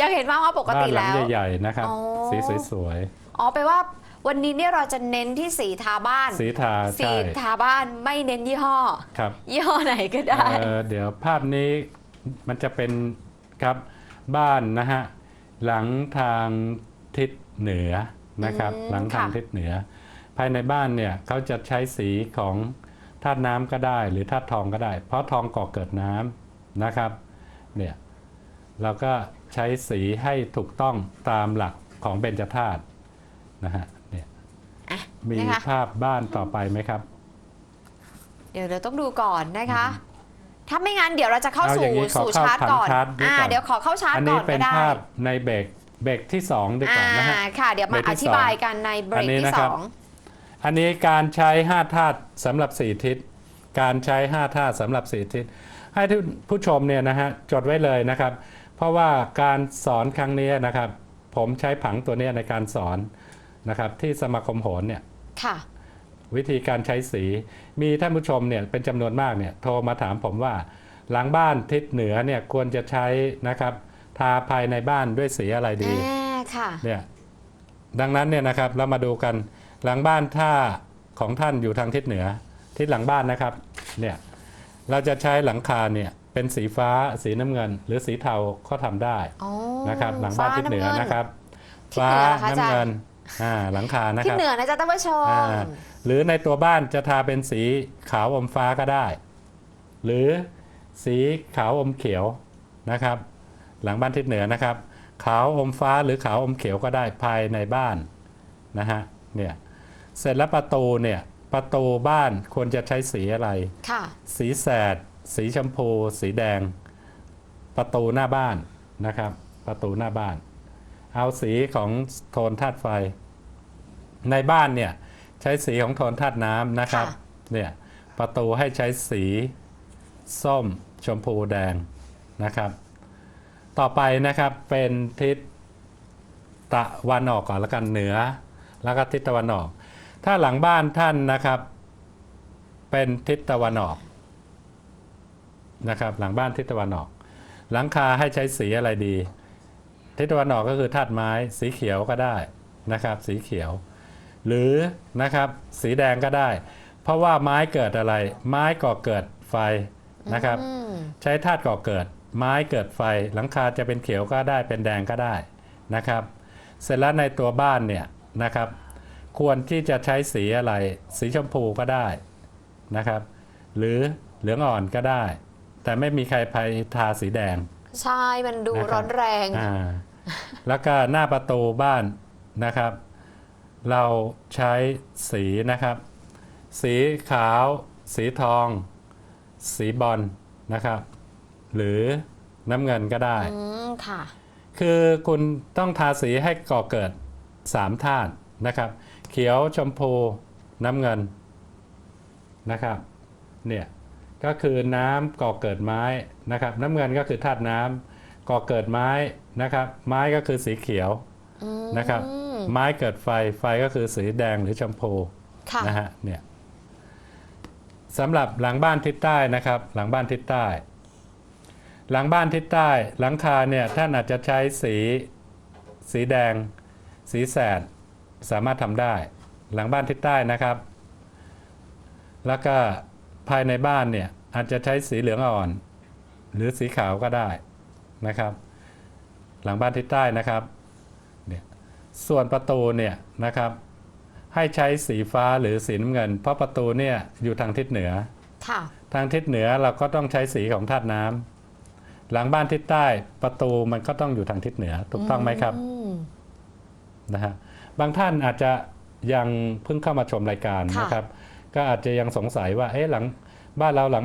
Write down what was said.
ยังเห็นว่าว่าปกบ้านติหลังแล้ว ใหญ่ๆนะครับ อ๋อ สีสวยอ๋อไปลว่าวันนี้เนี่ยเราจะเน้นที่สีทาบ้าน ๆ สีทาสีใช่ทาบ้านไม่เน้นยี่ห้อ ครับยี่ห้อไหนก็ได้ เอ่อเดี๋ยวภาพนี้มันจะเป็นครับบ้านนะฮะหลังทางทิศเหนือนะครับ อืมหลังทางค่ะ ทิศเหนือ ภายในบ้านเนี่ยเขาจะใช้สีของธาตุน้ำก็ได้ หรือธาตุทองก็ได้ เพราะทองก่อเกิดน้ำนะครับเนี่ยเราก็ ใช้สีให้ถูกต้องตามหลักของเบญจธาตุนะฮะเนี่ยอะมีนะคะภาพบ้านต่อไปไหมครับ เดี๋ยวเราต้องดูก่อนนะคะ ถ้าไม่งั้นเดี๋ยวเราจะเข้าเอาสู่อย่างนี้ขอสู่เข้าชาร์จผังก่อนชาร์จด้วยอ่าก่อน เดี๋ยวขอเข้าชาร์จอันก่นี้อนเป็ก็นได้ภาพในเบรกเบรกที่2ดีกอ่าว่านะฮะค่ะ เดี๋ยวมาเบรกอที่ธิบายสองกันในเบรอักนนี้ที่นะสครับ องอันนี้การใช้5ธาตุสำหรับ4ทิศ การใช้5ธาตุสำหรับ4ทิศ ให้ทุกผู้ชมเนี่ยนะฮะจดไว้เลยนะครับ เพราะว่าการสอนครั้งนี้นะครับ ผมใช้ผังตัวเนี้ยในการสอนนะครับ ที่สมาคมโหรเนี่ยค่ะวิธีการใช้สี มีท่านผู้ชมเนี่ยเป็นจำนวนมากเนี่ยโทรมาถามผมว่า หลังบ้านทิศเหนือเนี่ยควรจะใช้นะครับ ทาภายในบ้านด้วยสีอะไรดีอ่าค่ะเนี่ยดังนั้นเนี่ยนะครับเรามาดูกันหลังบ้านถ้าของท่านอยู่ทางทิศเหนือ ทิศหลังบ้านนะครับเนี่ยเราจะใช้หลังคาเนี่ย เป็นสีฟ้าสีน้ำเงิน หรือสีเทาก็ทำได้อ๋อนะครับ หลังบ้านทิศเหนือนะครับ ทิศฟ้าเหนือเหรอคะอาจารย์น้ำเงินอ่าหลังคานะที่ครับเหนือนะจ๊ะท่านผู้ชม อ่าหรือในตัวบ้านจะทาเป็นสีขาวอมฟ้าก็ได้ หรือสีขาวอมเขียวนะครับ หลังบ้านทิศเหนือนะครับ ขาวอมฟ้าหรือขาวอมเขียวก็ได้ภายในบ้านนะฮะเนี่ยเสร็จแล้วประตูเนี่ยประตูบ้านควรจะใช้สีอะไร ค่ะ สีแสด สีชมพู สีแดง ประตูหน้าบ้านนะครับ ประตูหน้าบ้าน เอาสีของโทนธาตุไฟ ในบ้านเนี่ยใช้สีของโทนธาตุน้ำนะครับค่ะเนี่ยประตูให้ใช้สีส้มชมพูแดงนะครับ ต่อไปนะครับเป็นทิศตะวันออกก่อนแล้วกันเหนือ แล้วก็ทิศตะวันออก ถ้าหลังบ้านท่านนะครับ เป็นทิศตะวันออก นะครับหลังบ้านทิศตะวันออก หลังคาให้ใช้สีอะไรดี ทิศตะวันออกก็คือธาตุไม้สีเขียวก็ได้นะครับสีเขียว หรือนะครับสีแดงก็ได้ เพราะว่าไม้เกิดอะไร ไม้ก่อเกิดไฟนะครับอืมใช้ธาตุก่อเกิด ไม้เกิดไฟ หลังคาจะเป็นเขียวก็ได้เป็นแดงก็ได้นะครับ เสร็จแล้วในตัวบ้านเนี่ยนะครับควรที่จะใช้สีอะไร สีชมพูก็ได้นะครับ หรือเหลืองอ่อนก็ได้ แต่ไม่มีใครไปทาสีแดง ใช่ มันดูนะครับ ร้อนแรง อ่าแล้วก็หน้าประตูบ้านนะครับ เราใช้สีนะครับ สีขาว สีทอง สีบอลนะครับ หรือน้ำเงินก็ได้ อืม ค่ะ คือคุณต้องทาสีให้ก่อเกิด 3 ธาตุนะครับ เขียวชมพูน้ำเงินนะครับเนี่ย ก็คือน้ำก่อเกิดไม้นะครับ น้ำเงินก็คือธาตุน้ำก่อเกิดไม้นะครับ ไม้ก็คือสีเขียวอืมนะครับ ไม้เกิดไฟไฟก็คือสีแดงหรือชมพูค่ะนะฮะเนี่ยสำหรับหลังบ้านทิศใต้นะครับ หลังบ้านทิศใต้ หลังบ้านทิศใต้ หลังคาเนี่ยท่านอาจจะใช้สีสีแดง สีแสดสามารถทำได้ หลังบ้านทิศใต้นะครับ แล้วก็ ภายในบ้านเนี่ยอาจจะใช้สีเหลืองอ่อน หรือสีขาวก็ได้นะครับ หลังบ้านทิศใต้นะครับเนี่ยส่วนประตูเนี่ยนะครับ ให้ใช้สีฟ้าหรือสีน้ำเงิน เพราะประตูเนี่ยอยู่ทางทิศเหนือค่ะทางทิศเหนือเราก็ต้องใช้สีของธาตุน้ำหลังบ้านทิศใต้ประตูมันก็ต้องอยู่ทางทิศเหนือถูกต้องไหมครับอืมนะฮะบางท่านอาจจะยังเพิ่งเข้ามาชมรายการค่ะนะครับ ก็อาจจะยังสงสัยว่าเอ๊ะหลังบ้านเราหลัง